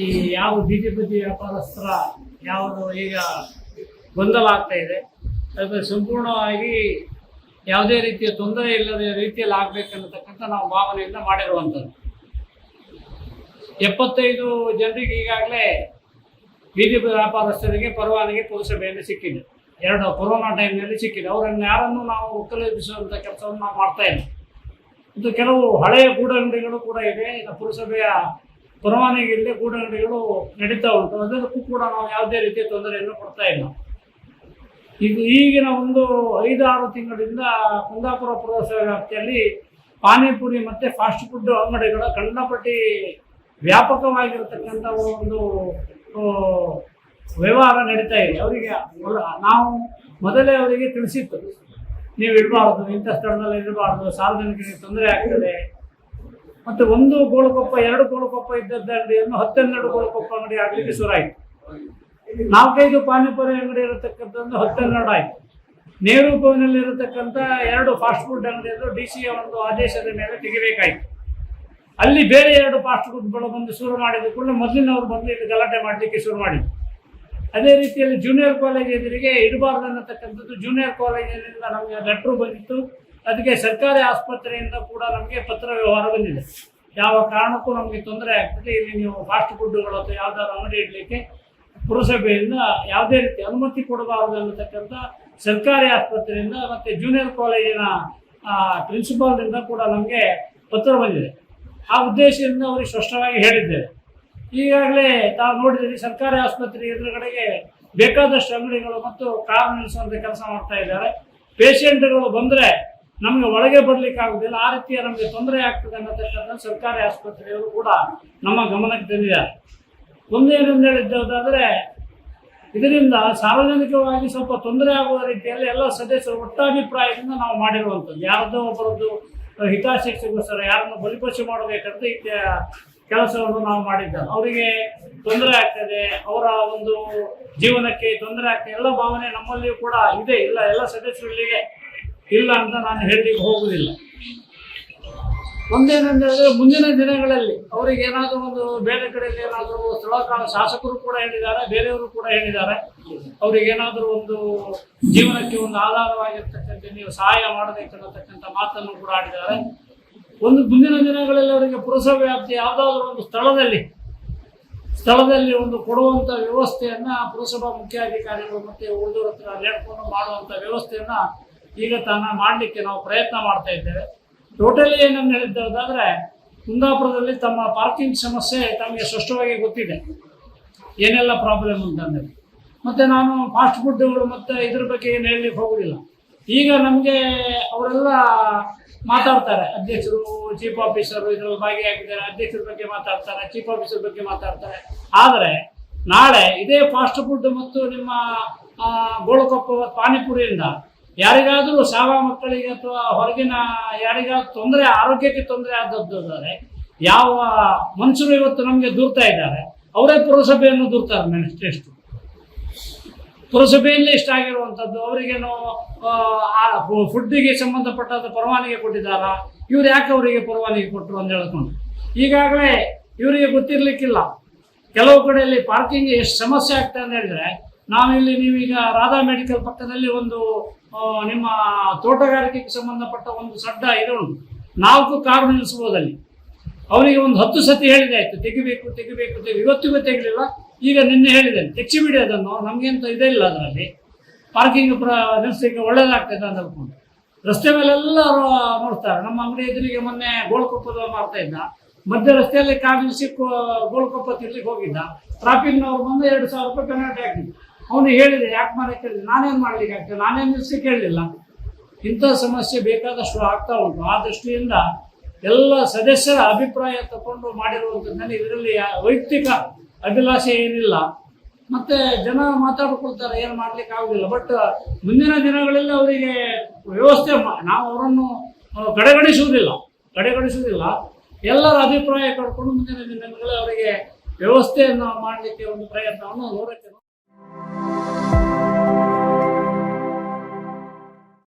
ಈ ಯಾವ ಬೀದಿ ಬದಿ ವ್ಯಾಪಾರಸ್ಥರ ಯಾವುದು ಈಗ ಗೊಂದಲ ಆಗ್ತಾ ಇದೆ. ಅದು ಸಂಪೂರ್ಣವಾಗಿ ಯಾವುದೇ ರೀತಿಯ ತೊಂದರೆ ಇಲ್ಲದ ರೀತಿಯಲ್ಲಿ ಆಗಬೇಕನ್ನತಕ್ಕಂಥ ನಾವು ಭಾವನೆಯಿಂದ ಮಾಡಿರುವಂಥದ್ದು. ಎಪ್ಪತ್ತೈದು ಜನರಿಗೆ ಈಗಾಗಲೇ ಬೀದಿ ವ್ಯಾಪಾರಸ್ಥರಿಗೆ ಪರವಾನಗಿ ಪುರಸಭೆಯಲ್ಲಿ ಸಿಕ್ಕಿದೆ. ಎರಡು ಕೊರೋನಾ ಟೈಮ್ನಲ್ಲಿ ಸಿಕ್ಕಿದೆ. ಅವರನ್ನು ಯಾರನ್ನು ನಾವು ಒಕ್ಕಲೆಬ್ಬಿಸುವಂಥ ಕೆಲಸವನ್ನು ನಾವು ಮಾಡ್ತಾ ಇಲ್ಲ. ಇದು ಕೆಲವು ಹಳೆಯ ಗೂಡಂಗಡಿಗಳು ಕೂಡ ಇದೆ. ಇನ್ನು ಪುರಸಭೆಯ ಪರವಾನಗಿ ಇಲ್ಲದೆ ಗೂಡಂಗಡಿಗಳು ನಡೀತಾ ಉಂಟು. ಅದಕ್ಕೂ ಕೂಡ ನಾವು ಯಾವುದೇ ರೀತಿಯ ತೊಂದರೆಯನ್ನು ಕೊಡ್ತಾ ಇಲ್ಲ. ಈಗ ಈಗಿನ ಒಂದು ಐದಾರು ತಿಂಗಳಿಂದ ಕುಂದಾಪುರ ಪುರಸಭೆ ವ್ಯಾಪ್ತಿಯಲ್ಲಿ ಪಾನಿಪುರಿ ಮತ್ತು ಫಾಸ್ಟ್ ಫುಡ್ ಅಂಗಡಿಗಳ ಕಂಡಪಟ್ಟಿ ವ್ಯಾಪಕವಾಗಿರತಕ್ಕಂಥ ಒಂದು ವ್ಯವಹಾರ ನಡೀತಾ ಇದೆ. ಅವರಿಗೆ ನಾವು ಮೊದಲೇ ಅವರಿಗೆ ತಿಳಿಸಿತ್ತು. ನೀವು ಇಡಬಾರ್ದು ಇಂಥ ಸ್ಥಳದಲ್ಲಿ ಇರಬಾರ್ದು ಸಾರ್ವಜನಿಕರಿಗೆ ತೊಂದರೆ ಆಗ್ತದೆ. ಮತ್ತು ಒಂದು ಗೋಳಕೊಪ್ಪ, ಎರಡು ಗೋಳಕೊಪ್ಪ ಇದ್ದದ್ದು ಅಂಗಡಿಯನ್ನು ಹತ್ತೆರಡು ಗೋಳಕೊಪ್ಪ ಅಂಗಡಿ ಆಗಲಿಕ್ಕೆ ಶುರುವಾಯಿತು ನಾಲ್ಕೈದು ಪಾನಿಪುರಿ ಅಂಗಡಿ ಇರತಕ್ಕಂಥದ್ದು ಹತ್ತೆರಡು ಆಯಿತು. ನೇರು ಭವನಲ್ಲಿ ಇರತಕ್ಕಂಥ ಎರಡು ಫಾಸ್ಟ್ ಫುಡ್ ಅಂಗಡಿಯನ್ನು ಡಿ ಸಿಯ ಒಂದು ಆದೇಶದ ಮೇಲೆ ತೆಗಿಬೇಕಾಯಿತು. ಅಲ್ಲಿ ಬೇರೆ ಎರಡು ಫಾಸ್ಟ್ ಫುಡ್ಗಳು ಬಂದು ಶುರು ಮಾಡಿದ ಕೂಡಲೇ ಮೊದಲಿನವರು ಬಂದು ಇಲ್ಲಿ ಗಲಾಟೆ ಮಾಡಲಿಕ್ಕೆ ಶುರು ಮಾಡಿದ್ರು. ಅದೇ ರೀತಿಯಲ್ಲಿ ಜೂನಿಯರ್ ಕಾಲೇಜ್ ಎದುರಿಗೆ ಇಡಬಾರ್ದು ಅನ್ನತಕ್ಕಂಥದ್ದು ಜೂನಿಯರ್ ಕಾಲೇಜಿನಿಂದ ನಮಗೆ ಲೆಟ್ರು ಬಂದಿತ್ತು. ಅದಕ್ಕೆ ಸರ್ಕಾರಿ ಆಸ್ಪತ್ರೆಯಿಂದ ಕೂಡ ನಮಗೆ ಪತ್ರ ವ್ಯವಹಾರ ಬಂದಿದೆ. ಯಾವ ಕಾರಣಕ್ಕೂ ನಮಗೆ ತೊಂದರೆ ಆಗ್ತದೆ. ಇಲ್ಲಿ ನೀವು ಫಾಸ್ಟ್ ಫುಡ್ಗಳು ಅಥವಾ ಯಾವ್ದಾದ್ರು ಅಂಗಡಿ ಇಡಲಿಕ್ಕೆ ಪುರಸಭೆಯಿಂದ ಯಾವುದೇ ರೀತಿ ಅನುಮತಿ ಕೊಡಬಾರದು ಅನ್ನತಕ್ಕಂಥ ಸರ್ಕಾರಿ ಆಸ್ಪತ್ರೆಯಿಂದ ಮತ್ತು ಜೂನಿಯರ್ ಕಾಲೇಜಿನ ಪ್ರಿನ್ಸಿಪಾಲ್ನಿಂದ ಕೂಡ ನಮಗೆ ಪತ್ರ ಬಂದಿದೆ. ಆ ಉದ್ದೇಶದಿಂದ ಅವರಿಗೆ ಸ್ಪಷ್ಟವಾಗಿ ಹೇಳಿದ್ದೇವೆ ಈಗಾಗಲೇ ತಾವು ನೋಡಿದರೆ ಸರ್ಕಾರಿ ಆಸ್ಪತ್ರೆ ಎದುರುಗಡೆಗೆ ಬೇಕಾದಷ್ಟು ಅಂಗಡಿಗಳು ಮತ್ತು ಕಾರ್ ನಿಲ್ಲಿಸುವಂಥ ಕೆಲಸ ಮಾಡ್ತಾ ಇದ್ದಾರೆ. ಪೇಷಂಟ್ಗಳು ಬಂದರೆ ನಮಗೆ ಒಳಗೆ ಬರ್ಲಿಕ್ಕೆ ಆಗುದಿಲ್ಲ. ಆ ರೀತಿಯ ನಮಗೆ ತೊಂದರೆ ಆಗ್ತದೆ ಅನ್ನತಕ್ಕಂಥ ಸರ್ಕಾರಿ ಆಸ್ಪತ್ರೆಯವರು ಕೂಡ ನಮ್ಮ ಗಮನಕ್ಕೆ ತಂದಿದ್ದಾರೆ ಒಂದೇನೆಂದು ಹೇಳಿದ್ದಾದ್ರೆ ಇದರಿಂದ ಸಾರ್ವಜನಿಕವಾಗಿ ಸ್ವಲ್ಪ ತೊಂದರೆ ಆಗುವ ರೀತಿಯಲ್ಲಿ ಎಲ್ಲ ಸದಸ್ಯರು ಒಟ್ಟಾಭಿಪ್ರಾಯದಿಂದ ನಾವು ಮಾಡಿರುವಂಥದ್ದು. ಯಾರದೋ ಒಬ್ಬರದ್ದು ಹಿತಾಸಕ್ತಿಗೋಸ್ಕರ ಯಾರನ್ನು ಬಲಿಪಶು ಮಾಡಬೇಕಂತ ಈ ಕೆಲಸವನ್ನು ನಾವು ಮಾಡಿದ್ದೇವೆ. ಅವರಿಗೆ ತೊಂದರೆ ಆಗ್ತದೆ, ಅವರ ಒಂದು ಜೀವನಕ್ಕೆ ತೊಂದರೆ ಆಗ್ತದೆ, ಎಲ್ಲ ಭಾವನೆ ನಮ್ಮಲ್ಲಿಯೂ ಕೂಡ ಇದೆ. ಇಲ್ಲ, ಎಲ್ಲ ಸದಸ್ಯರುಗಳಿಗೆ ಇಲ್ಲ ಅಂತ ನಾನು ಹೇಳಲಿಕ್ಕೆ ಹೋಗುವುದಿಲ್ಲ ಒಂದೇನಂತ ಹೇಳಿದ್ರೆ ಮುಂದಿನ ದಿನಗಳಲ್ಲಿ ಅವರಿಗೆ ಏನಾದರೂ ಒಂದು ಬೇರೆ ಕಡೆಯಲ್ಲಿ ಏನಾದರೂ ಸ್ಥಳ ಕಾಲ ಶಾಸಕರು ಕೂಡ ಹೇಳಿದ್ದಾರೆ, ಬೇರೆಯವರು ಕೂಡ ಹೇಳಿದ್ದಾರೆ. ಅವರಿಗೆ ಏನಾದರೂ ಒಂದು ಜೀವನಕ್ಕೆ ಒಂದು ಆಧಾರವಾಗಿರ್ತಕ್ಕಂಥ ನೀವು ಸಹಾಯ ಮಾಡಬೇಕನ್ನತಕ್ಕಂಥ ಮಾತನ್ನು ಕೂಡ ಆಡಿದ್ದಾರೆ. ಒಂದು ಮುಂದಿನ ದಿನಗಳಲ್ಲಿ ಅವರಿಗೆ ಪುರಸಭೆ ವ್ಯಾಪ್ತಿ ಯಾವುದಾದ್ರೂ ಒಂದು ಸ್ಥಳದಲ್ಲಿ ಸ್ಥಳದಲ್ಲಿ ಒಂದು ಕೊಡುವಂಥ ವ್ಯವಸ್ಥೆಯನ್ನ ಪುರಸಭಾ ಮುಖ್ಯಾಧಿಕಾರಿಗಳು ಮತ್ತೆ ಉಳಿದವರ ಹತ್ರ ನೇಡ್ಕೊಂಡು ಮಾಡುವಂಥ ವ್ಯವಸ್ಥೆಯನ್ನ ಈಗ ತಾನ ಮಾಡಲಿಕ್ಕೆ ನಾವು ಪ್ರಯತ್ನ ಮಾಡ್ತಾ ಇದ್ದೇವೆ. ಟೋಟಲಿ ಏನನ್ನು ಹೇಳಿದ್ದಾದ್ರೆ ಕುಂದಾಪುರದಲ್ಲಿ ತಮ್ಮ ಪಾರ್ಕಿಂಗ್ ಸಮಸ್ಯೆ ತಮಗೆ ಸ್ಪಷ್ಟವಾಗಿ ಗೊತ್ತಿದೆ. ಏನೆಲ್ಲ ಪ್ರಾಬ್ಲಮ್ ಅಂತಂದರೆ ಮತ್ತು ನಾನು ಫಾಸ್ಟ್ ಫುಡ್ಗಳು ಮತ್ತು ಇದ್ರ ಬಗ್ಗೆ ಏನು ಹೇಳಲಿಕ್ಕೆ ಹೋಗೋದಿಲ್ಲ. ಈಗ ನಮಗೆ ಅವರೆಲ್ಲ ಮಾತಾಡ್ತಾರೆ. ಅಧ್ಯಕ್ಷರು ಚೀಫ್ ಆಫೀಸರು ಇದರಲ್ಲಿ ಭಾಗಿಯಾಗಿದ್ದಾರೆ. ಅಧ್ಯಕ್ಷರ ಬಗ್ಗೆ ಮಾತಾಡ್ತಾರೆ ಚೀಫ್ ಆಫೀಸರ್ ಬಗ್ಗೆ ಮಾತಾಡ್ತಾರೆ. ಆದರೆ ನಾಳೆ ಇದೇ ಫಾಸ್ಟ್ ಫುಡ್ ಮತ್ತು ನಿಮ್ಮ ಗೋಳುಕೊಪ್ಪ ಪಾನಿಪುರಿಯಿಂದ ಯಾರಿಗಾದರೂ ಸಾವ ಮಕ್ಕಳಿಗೆ ಅಥವಾ ಹೊರಗಿನ ಯಾರಿಗಾದ್ರೂ ತೊಂದರೆ, ಆರೋಗ್ಯಕ್ಕೆ ತೊಂದರೆ ಆದದ್ದು ಅಂದರೆ ಯಾವ ಮನುಷ್ಯರು ಇವತ್ತು ನಮಗೆ ದೂರ್ತಾ ಇದ್ದಾರೆ, ಅವರೇ ಪುರಸಭೆಯನ್ನು ದೂರ್ತಾರೆ ನೆಕ್ಸ್ಟ್ ಪುರಸಭೆಯಲ್ಲೇ ಇಷ್ಟ ಆಗಿರುವಂಥದ್ದು, ಅವರಿಗೇನು ಫುಡ್ಡಿಗೆ ಸಂಬಂಧಪಟ್ಟಂಥ ಪರವಾನಗಿ ಕೊಟ್ಟಿದ್ದಾರಾ, ಇವ್ರು ಯಾಕೆ ಅವರಿಗೆ ಪರವಾನಗಿ ಕೊಟ್ಟರು ಅಂತ ಹೇಳ್ಕೊಂಡು. ಈಗಾಗಲೇ ಇವರಿಗೆ ಗೊತ್ತಿರಲಿಕ್ಕಿಲ್ಲ. ಕೆಲವು ಕಡೆಯಲ್ಲಿ ಪಾರ್ಕಿಂಗ್ ಎಷ್ಟು ಸಮಸ್ಯೆ ಆಗ್ತದೆ ಅಂತ ಹೇಳಿದ್ರೆ, ನಾವಿಲ್ಲಿ ನೀವೀಗ ರಾಧಾ ಮೆಡಿಕಲ್ ಪಕ್ಕದಲ್ಲಿ ಒಂದು ನಿಮ್ಮ ತೋಟಗಾರಿಕೆಗೆ ಸಂಬಂಧಪಟ್ಟ ಒಂದು ಸಡ್ಡ ಉಂಟು. ನಾಲ್ಕು ಕಾರು ನಿಲ್ಲಿಸ್ಬೋದಲ್ಲಿ ಅವರಿಗೆ ಒಂದು ಹತ್ತು ಸತಿ ಹೇಳಿದೆ, ಆಯ್ತು, ತೆಗಿಬೇಕು ತೆಗಿಬೇಕು, ತೆಗಿ, ಇವತ್ತಿಗೂ ತೆಗಿಲಿಲ್ಲ. ಈಗ ನಿನ್ನೆ ಹೇಳಿದೆ ತೆಚ್ಚಿಬಿಡಿ ಅದನ್ನು. ನಮಗೇಂತ ಇದೇ ಇಲ್ಲ ಅದರಲ್ಲಿ. ಪಾರ್ಕಿಂಗ್ ಪ್ರ ನಿಲ್ಲಿಸಲಿಕ್ಕೆ ಒಳ್ಳೇದಾಗ್ತದೆ ಅಂತ ಹೇಳ್ಕೊಂಡು ರಸ್ತೆ ಮೇಲೆಲ್ಲರೂ ನೋಡ್ತಾರೆ. ನಮ್ಮ ಅಂಗಡಿ ಎದುರಿಗೆ ಮೊನ್ನೆ ಗೋಳ್ಕೊಪ್ಪದ ಮಾಡ್ತಾ ಇದ್ದ. ಮಧ್ಯ ರಸ್ತೆಯಲ್ಲಿ ಕಾರ್ ನಿಲ್ಲಿಸಿ ಗೋಲ್ಕೊಪ್ಪ ತಿರ್ಲಿಕ್ಕೆ ಹೋಗಿದ್ದ. ಟ್ರಾಫಿಕ್ನವ್ರು ಬಂದು ಎರಡು ಸಾವಿರ ರೂಪಾಯಿ ಪೆನಾಲ್ಟಿ ಹಾಕಿದ್ರು. ಅವನಿಗೆ ಹೇಳಿದೆ, ಯಾಕೆ ಮಾಡಿ ಕೇಳಿದೆ? ನಾನೇನು ಮಾಡ್ಲಿಕ್ಕೆ ಆಗ್ತದೆ ನಾನೇನು ನಿಲ್ಸಿ ಕೇಳಲಿಲ್ಲ? ಇಂಥ ಸಮಸ್ಯೆ ಬೇಕಾದಷ್ಟು ಆಗ್ತಾ ಉಂಟು. ಆ ದೃಷ್ಟಿಯಿಂದ ಎಲ್ಲ ಸದಸ್ಯರ ಅಭಿಪ್ರಾಯ ತಗೊಂಡು ಮಾಡಿರುವಂಥದ್ದನ್ನು ಇದರಲ್ಲಿ ವೈಯಕ್ತಿಕ ಅಭಿಲಾಷೆ ಏನಿಲ್ಲ. ಮತ್ತೆ ಜನ ಮಾತಾಡ್ಕೊಳ್ತಾರೆ, ಏನು ಮಾಡ್ಲಿಕ್ಕೆ ಆಗುದಿಲ್ಲ. ಬಟ್ ಮುಂದಿನ ದಿನಗಳಲ್ಲಿ ಅವರಿಗೆ ವ್ಯವಸ್ಥೆ ನಾವು ಅವರನ್ನು ಕಡೆಗಣಿಸುವುದಿಲ್ಲ. ಕಡೆಗಣಿಸುವುದಿಲ್ಲ. ಎಲ್ಲರ ಅಭಿಪ್ರಾಯ ಕಡ್ಕೊಂಡು ಮುಂದಿನ ದಿನಗಳಲ್ಲಿ ಅವರಿಗೆ ವ್ಯವಸ್ಥೆಯನ್ನು ಮಾಡಲಿಕ್ಕೆ ಒಂದು ಪ್ರಯತ್ನವನ್ನು ನೋಡಕ್ಕೆ